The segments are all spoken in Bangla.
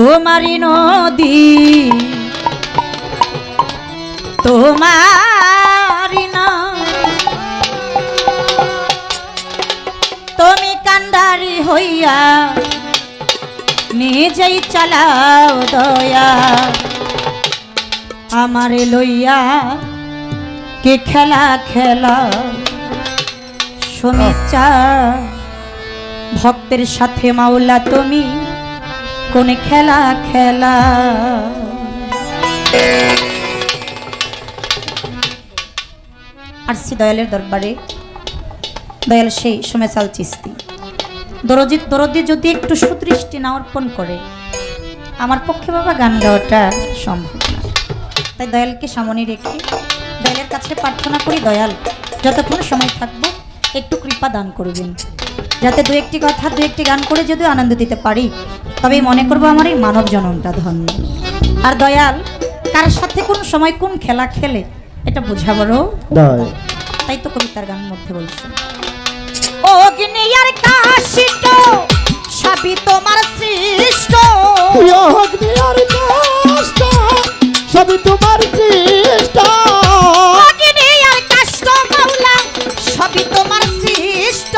তোমারি নদী তোমারি তুমি কান্ডারি হইয়া নিজেই চালাও দয়া। আমারে লইয়া কি খেলা খেলা? শুনেচা ভক্তের সাথে মাওলা তুমি কোন খেলা খেলা। আসছি দয়ালের দরবারে দয়াল সেই সময় চাল চিস্তি। দরজি, দরদি যদি একটু সুদৃষ্টি না অর্পণ করে, আমার পক্ষে বাবা গান গাওয়াটা সম্ভব না। তাই দয়ালকে সামনে রেখে দয়ালের কাছে প্রার্থনা করি, দয়াল, যতক্ষণ সময় থাকব, একটু কৃপা দান করবেন। যাতে দু একটি কথা, দু একটি গান করে যদি আনন্দ দিতে পারি তবেই মনে করব আমার এই মানব জনমটা ধন্য। আর দয়াল কার সাথে কোন সময় কোন খেলা খেলে এটা বোঝাবারও দায় তাই তো কবিতার গান মধ্যে বলছে। অগ্নি আর কাশিত সবই তোমার সৃষ্ট। অগ্নি আর কষ্ট সবই তোমার চেষ্টা অগ্নি আর কাষ্ট মাওলা সবই তোমার সৃষ্ট।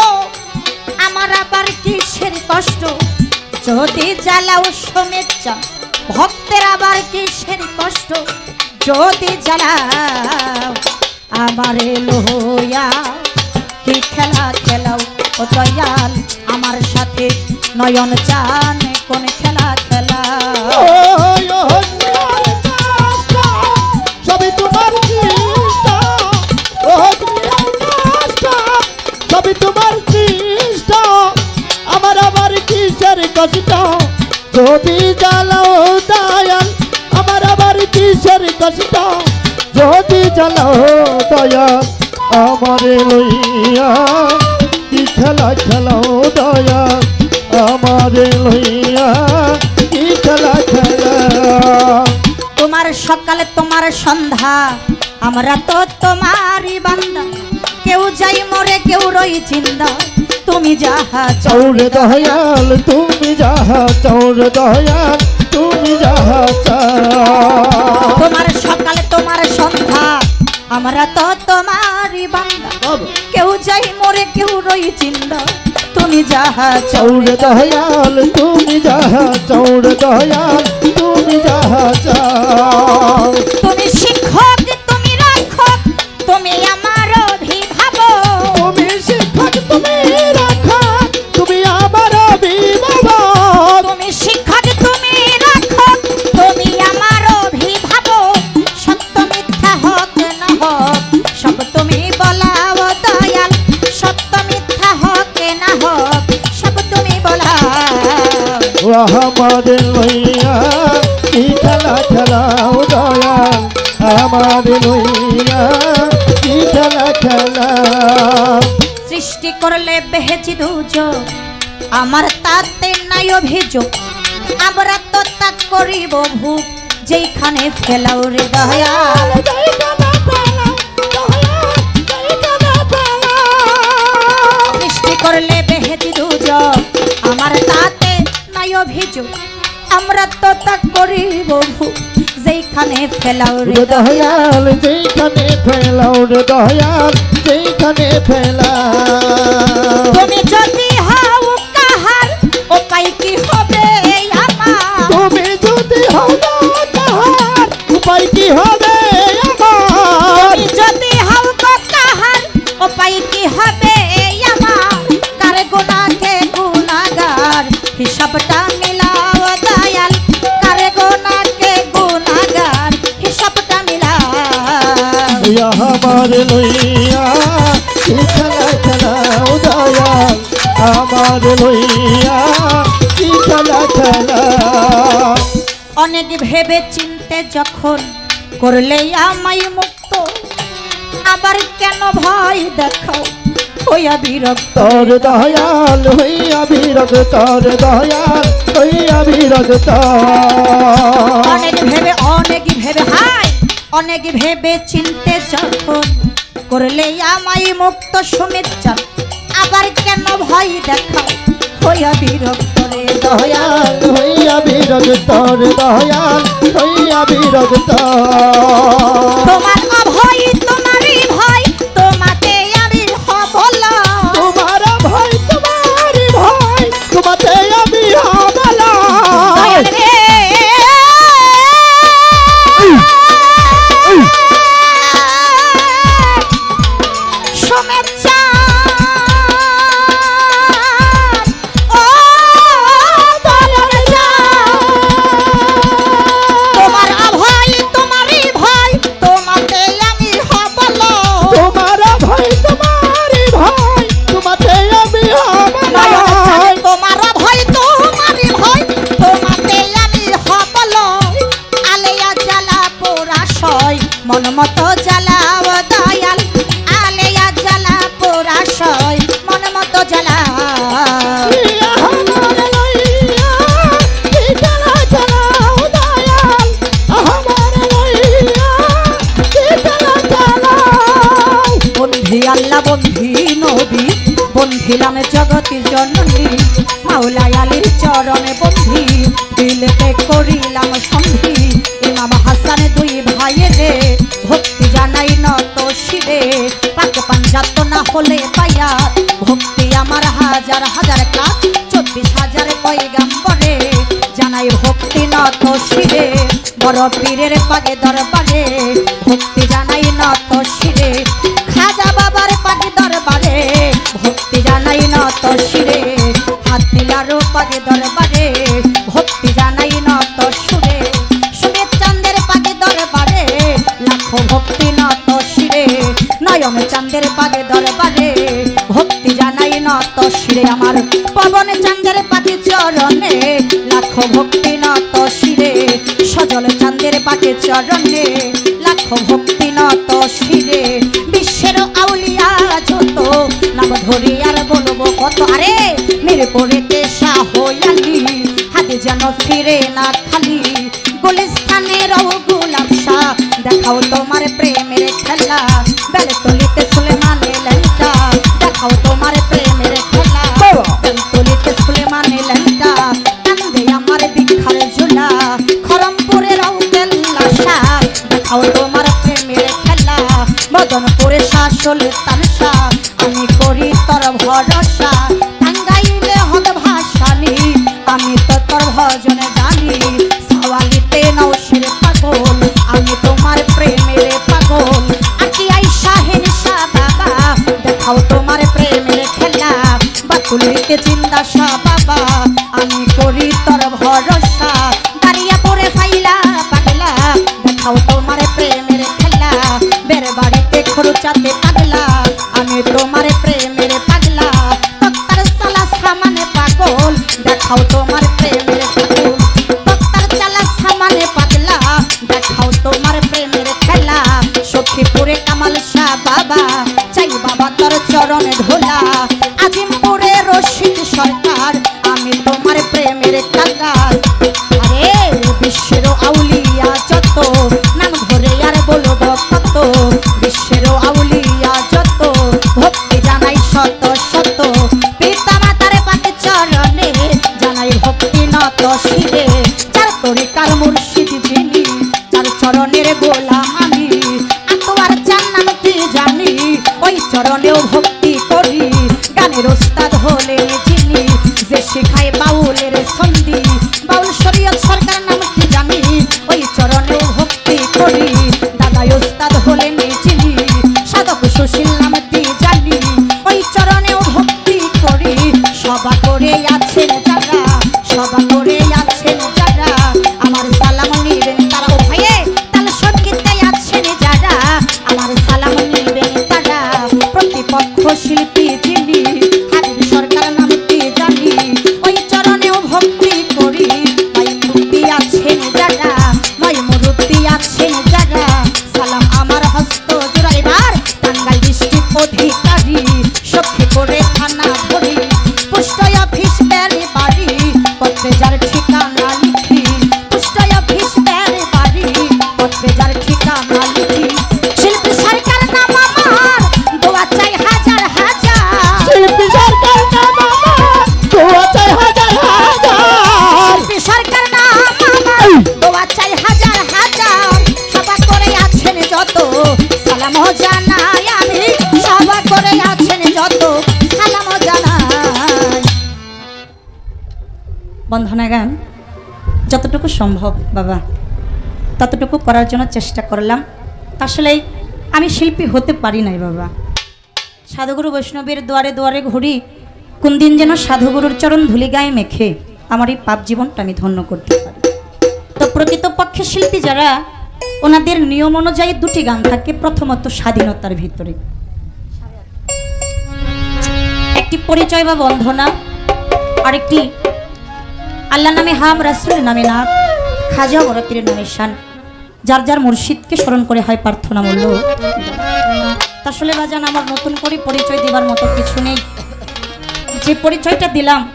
আমার আবার কিসের কষ্ট? যদি জ্বালাও সমেচ্ছা ভক্তের আবার কিসের কষ্ট? যদি জ্বালাও, আমার লোয়া কি খেলা খেলাও? ও দয়াল, আমার সাথে নয়ন চান, কোন খেলা খেলা কষ্ট যদি জ্বালাও দয়াল, আমার আবার কিসের কষ্ট? যদি জ্বালাও দয়াল, আমারে কি খেলা খেলাও দয়াল, আমারে কি খেলা খেলা তোমার সকালে তোমার সন্ধ্যা, আমরা তো তোমারই বান্দা। কেউ যাই মরে, কেউ রই চিন্দা তুমি যাহা চৌর দয়াল তুমি যাহা চৌর দয়াল তুমি যাহা তোমার সকালে তোমার সন্ধ্যা আমরা তো তোমারই বান্দা কেউ যাই মরে কেউ রই চিন্দা তুমি যাহা চৌর দয়াল তুমি যাহা চৌর দয়াল তুমি যাহা চাও। আমার তাতে নাই অভিযোগ। আমরা তো তা করিব ভুক যেইখানে ফেলাও রে দয়াল। সৃষ্টি করলে বেহেতি দুজন আমার তাতে নাই অভিযোগ। আমরা তো তা করিব ভুল। যেইখানে ফেলাও রে দয়াল যেখানে ফেলাও রে দয়াল যেখানে ফেলা তুমি যদি উপায় কি হবে তুমি যদি হও তাহার উপায় কি হবে আমার? যদি হও গো কাহার উপায় কি হবে আমার? কার গুনাকে গুনাগার হিসাবটা মিলাও দয়াল কার গুনাকে গুনাগার হিসাবটা মিলাও। আমার লইয়া খেলা খেলাও দয়াল আমার লইয়া খেলা অনেক ভেবে চিনতে যখন করলে আমায় মুক্ত আবার কেন ভয় দেখাও? হইয়া বিরক্ত। তোর দয়াল হইয়া বিরগ তোর দয়াল হইয়া বিরগ অনেক ভেবে অনেক ভেবে হাই! অনেক ভেবে চিনতে যখন করলে আমায় মুক্ত শুনেছ আবার কেন ভয় দেখাও? হইয়া বিরক্ত রে দয়াল। হইয়া বিরক্ত রে দয়াল হইয়া বিরক্ত। মাওলা বন্ধি নবী, বন্ধিলাম জগতি জননী মাওলা আলীর চরণে বন্ধি দিলেতে করিলাম সন্ধি। ইমাম হাসান দুই ভাইয়েরে ভক্তি জানাই নত শিরে পাক পাঞ্জাব তো না হলে পায়া, ভক্তি আমার হাজার হাজার কাজ, চব্বিশ হাজার পরে জানাই ভক্তি নত শিরে বড় পীরের পাগে দরবারে ভক্তি জানাই নত শিরে করে ভক্তি জানাই নত সুরে। সুরে চাঁদের পাগে দরবারে, লাখো ভক্তি শিরে ভক্তি জানাই নত শিরে আমার পবন চাঁদের পাখি চরণে সজল চাঁদের পাখি চরণে, লাখো ভক্তি যেন ফিরে না খালি। গুলিস্থানের গোলাপ শাহ দেখাও তোমার প্রেমের খেলা। বেলে তলিতে সুলেমানে লেনটা দেখাও তোমার প্রেমের খেলা। তলিতে সুলেমানে লেনটা কান্দে আমার দীক্ষার ঝুলা। খরমপুরের দেখাও তোমার প্রেমের খেলা। মদনপুরে শাসল তান চিন্তা chocada সম্ভব, বাবা। ততটুকু করার জন্য চেষ্টা করলাম। আসলে আমি শিল্পী হতে পারি নাই, বাবা। সাধুগুরু বৈষ্ণবের দুয়ারে দুয়ারে ঘুরি কোন দিন যেন সাধুগুরুর চরণ ধুলি গায়ে মেখে আমার এই পাপ জীবনটা আমি ধন্য করতে পারি। তো প্রকৃতপক্ষে শিল্পী যারা, ওনাদের নিয়ম অনুযায়ী দুটি গান থাকে, প্রথমত স্বাধীনতার ভিতরে। একটি পরিচয় বা বন্ধনা আরেকটি আল্লাহ নামে হাম রাসুল নামে না খাজা বরতির নামে শান। যার যার মুর্শিদকে স্মরণ করে হয় প্রার্থনা মূল্য। আসলে বাজান আমার নতুন করে পরিচয় দেবার মতো কিছু নেই। যে পরিচয়টা দিলাম,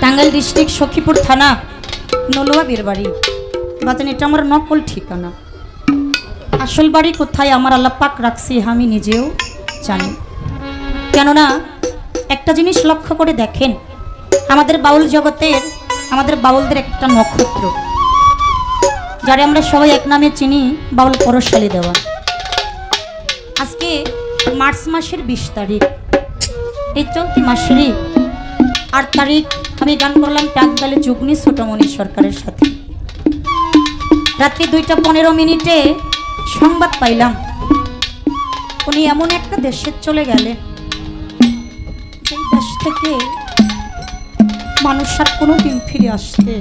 টাঙ্গাইল ডিস্ট্রিক্ট সখীপুর থানা, নলুয়া বীরবাড়ি। বাজান, এটা আমার নকল ঠিকানা। আসল বাড়ি কোথায় আমার আল্লাপাক রাখছি আমি নিজেও জানি। কেননা, একটা জিনিস লক্ষ্য করে দেখেন, আমাদের বাউল জগতের, আমাদের বাউলদের একটা নক্ষত্র। যারে আমরা সবাই এক নামে চিনি, বাউল পরশালী দেওয়া। আজকে মার্চ মাসের বিশ তারিখ। এই চলতি মাসেরই আট তারিখ আমি গান করলাম টাকদালে যুগ্নি ছোটমণি সরকারের সাথে। রাত্রি দুইটা পনেরো মিনিটে সংবাদ পাইলাম। উনি এমন একটা দেশে চলে গেলেন সেই দেশ থেকে মানুষ আর কোনোদিন ফিরে আসতে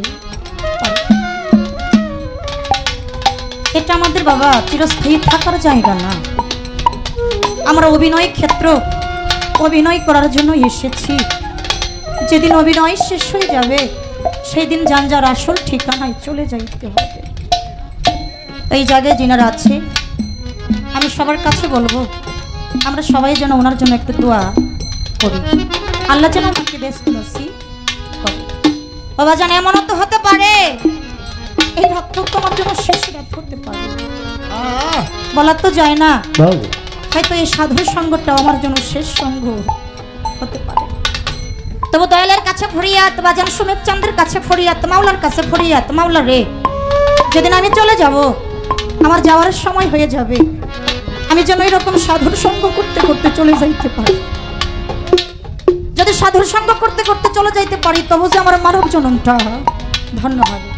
এটা আমাদের বাবা চিরস্থায়ী থাকার জায়গা না। আমরা অভিনয় ক্ষেত্র অভিনয় করার জন্য এসেছি। যেদিন অভিনয় শেষ হয়ে যাবে সেই দিন যান যার আসল ঠিকানায় চলে যাইতে হবে। এই জায়গায় যিনারা আছে, আমি সবার কাছে বলব, আমরা সবাই যেন ওনার জন্য একটু দোয়া করি। আল্লাহ যেন আমাকে ব্যস্ত বাবা যেন এমনও তো হতে পারে। এই রক্ত তোমার জন্য শেষ রাত হতে পারে। বলা তো যায় না। হয়তো এই সাধুর সঙ্গটা আমার জন্য শেষ সঙ্গ হতে পারে। তবু দয়ালের কাছে ফরিয়াত বাজান সুমেদ চন্দ্রের কাছে ফরিয়াত মাওলার কাছে ফরিয়াত মাওলা রে যেদিন আমি চলে যাব আমার যাওয়ার সময় হয়ে যাবে। আমি যেন এরকম সাধুর সঙ্গ করতে করতে চলে যাইতে পারি। যদি সাধুর সঙ্গ করতে করতে চলে যাইতে পারি তবু যে আমার মানব জনমটা ধন্য হবে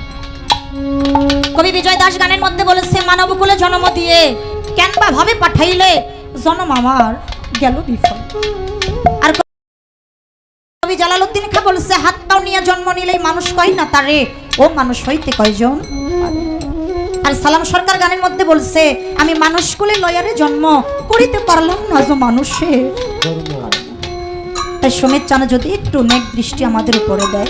কবি বিজয় দাস গানের মধ্যে বলেছে, মানব কুলে জন্ম দিয়ে কেন বা ভাবে পাঠাইলে জন্ম আমার গেল বিফল। আর কবি জালালউদ্দিন খা বলছে, হাত পাও নিয়ে জন্ম নিলেই মানুষ কয় না তারে, ও মানুষ হইতে কয়জন আর সালাম সরকার গানের মধ্যে বলছে, আমি মানুষ কুলে লয়ারে জন্ম করিতে পারলাম না যে মানুষের। তাই সমিত চানা যদি একটু মেঘ দৃষ্টি আমাদের উপরে দেয়,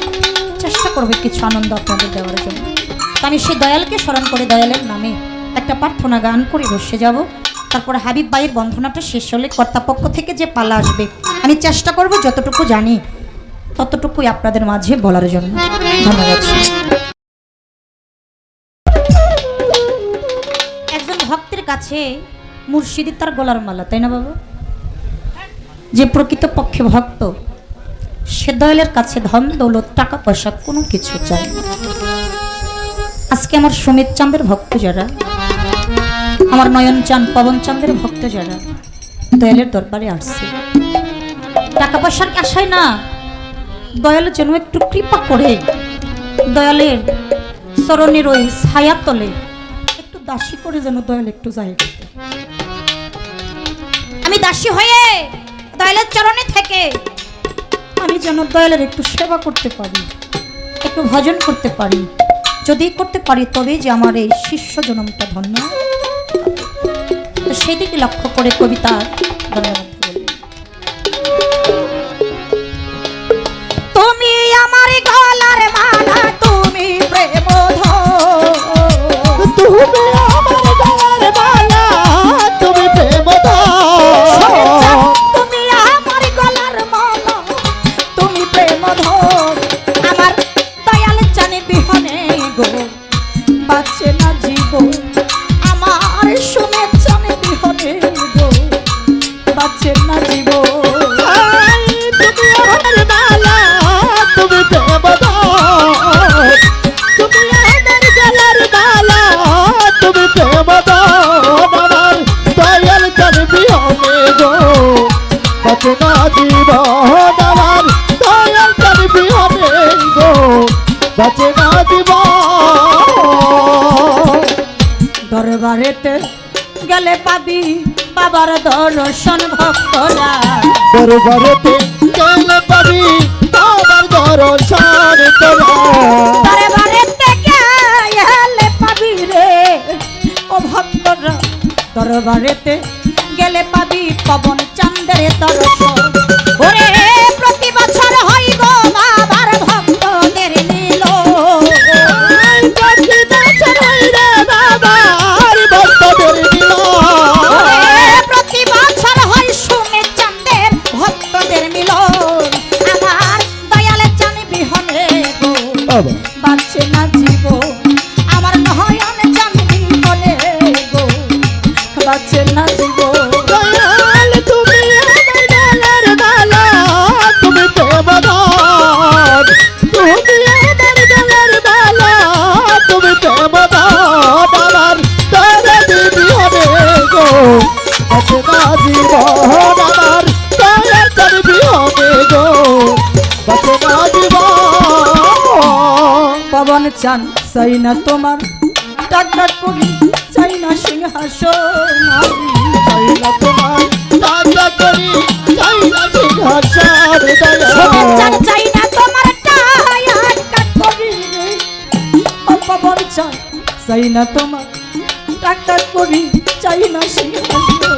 চেষ্টা করবে কিছু আনন্দ আপনাদের দেওয়ার জন্য। আমি সে দয়ালকে স্মরণ করে দয়ালের নামে একটা প্রার্থনা গান করে বসে যাব। তারপরে হাবিব ভাইয়ের বন্ধনাটা শেষ হলে কর্তাপক্ষ থেকে যে পালা আসবে, আমি চেষ্টা করব যতটুকু জানি, ততটুকুই আপনাদের মাঝে বলার জন্য। ধন্যবাদ। একজন ভক্তের কাছে মুর্শিদি তার গলার মালা, তাই না বাবা? যে প্রকৃত পক্ষে ভক্ত, সে দয়ালের কাছে ধন, দৌলত, টাকা পয়সা কোনো কিছু চায় না। আজকে আমার সুমিত চাঁদের ভক্ত যারা, আমার নয়ন চাঁদ, পবন চাঁদের ভক্ত যারা, দয়ালের দরবারে আসছে টাকা পয়সার আশায় না দয়ালের যেন একটু কৃপা করে, দয়ালের চরণের ওই ছায়া তলে, একটু দাসী করে যেন দয়াল একটু দেয়। আমি দাসী হয়ে দয়ালের চরণে থেকে আমি যেন দয়ালের একটু সেবা করতে পারি, একটু ভজন করতে পারি যদি করতে পারি তবে যে আমার এই শিষ্য জনমটা ধন্য। সেদিকে লক্ষ্য করে কবিতা গানের আছে দরবারেতে গেলে পাবি বাবার দর্শন ভক্তরা। দরবারেতে গেলে পাবি বাবার দর্শন দরবারেতে গেলে পাবি রে ও ভক্তরা। দরবারেতে গেলে পাবি পবন চন্দ্রের তরফ ওরে চান চাই না তোমার। ডাক ডাক করি চাই না সিংহাসন। চাই না তোমার। রাজা করি, চাই না সিংহাসন। চাই না তোমার করি চান চাই না তোমার। করি চাই না সিংহাসন।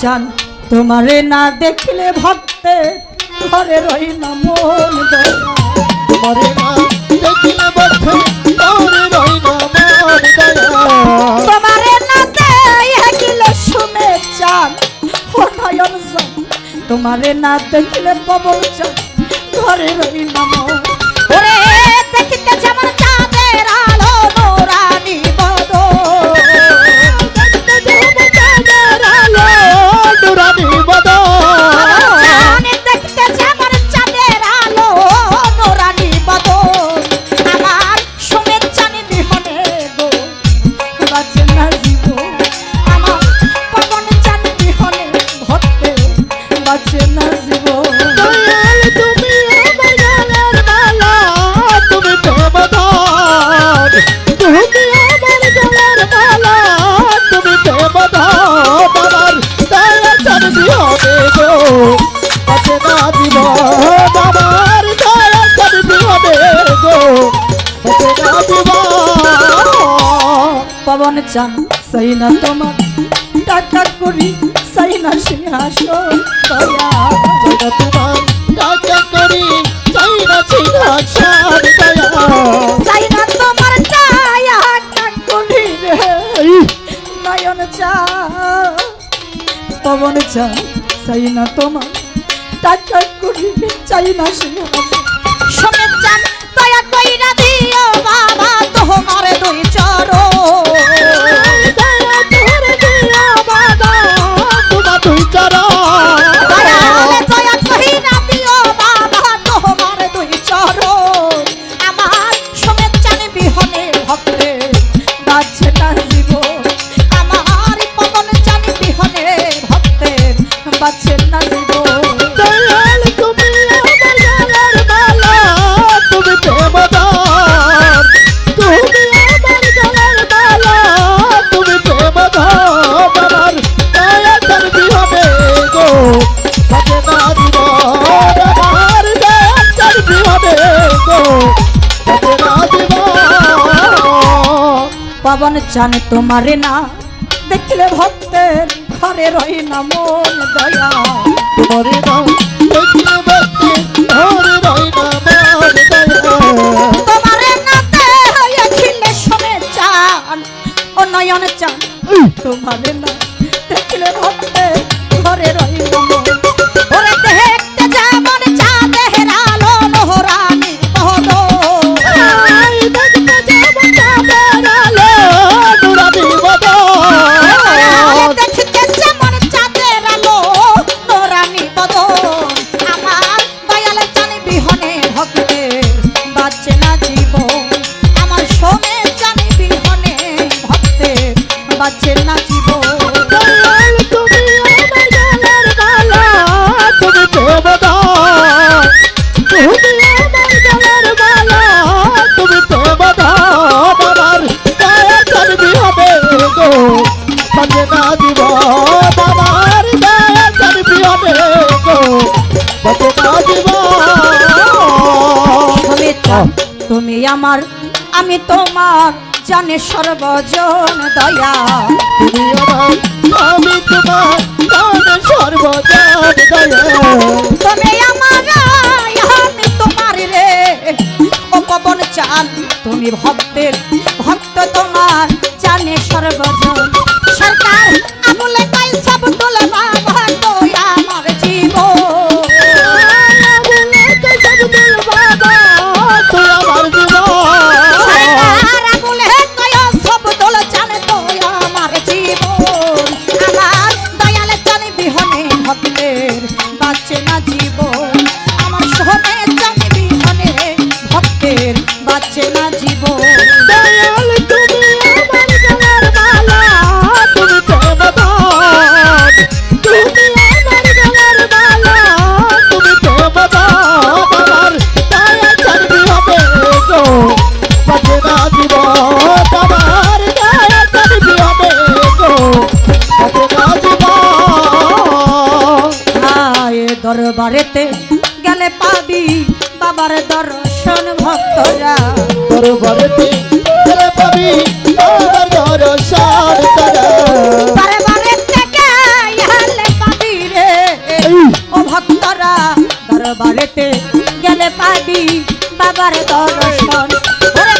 চান। তোমারে না দেখলে ভক্তের ঘরে রই না মন তোমারে না দেখিলে বন্ধু তোরে রই না মন তোমারে না দেখিলে শুনে চান। ও নয়ন তোমারে না দেখিলে পবন চান। ঘরে রই না চান সেই না তোমার। টাকা করি সেই না সিংহাসন। দয়া চাই না তোমার ছায়া। কাকুলি রে। নয়ন চা পবন চা চাই না তোমার। টাকা করি চাই না সিংহাসন। সমেত চান চান তোমারে না দেখলে ভক্তের ঘরে রই না মন দয়া আমার আমি তোমার জানে সর্বজন দয়া। তুমি আমার আমি তোমার প্রাণ সর্বদান দয়া। তুমি আমার আমি তোমার রে। ও পবন তুমি ভক্তের ভক্ত তোমার জানে সর্বজন বাঁচে না দরবারেতে গেলে পাবি বাবার দর্শন ভক্তরা। তোর ঘরেতে গেলে পাবি আমার দর্শন করা বারে বারে গেলে পাবি রে। ও ভক্তরা দরবারেতে গেলে পাবি বাবার দর্শন। ওরে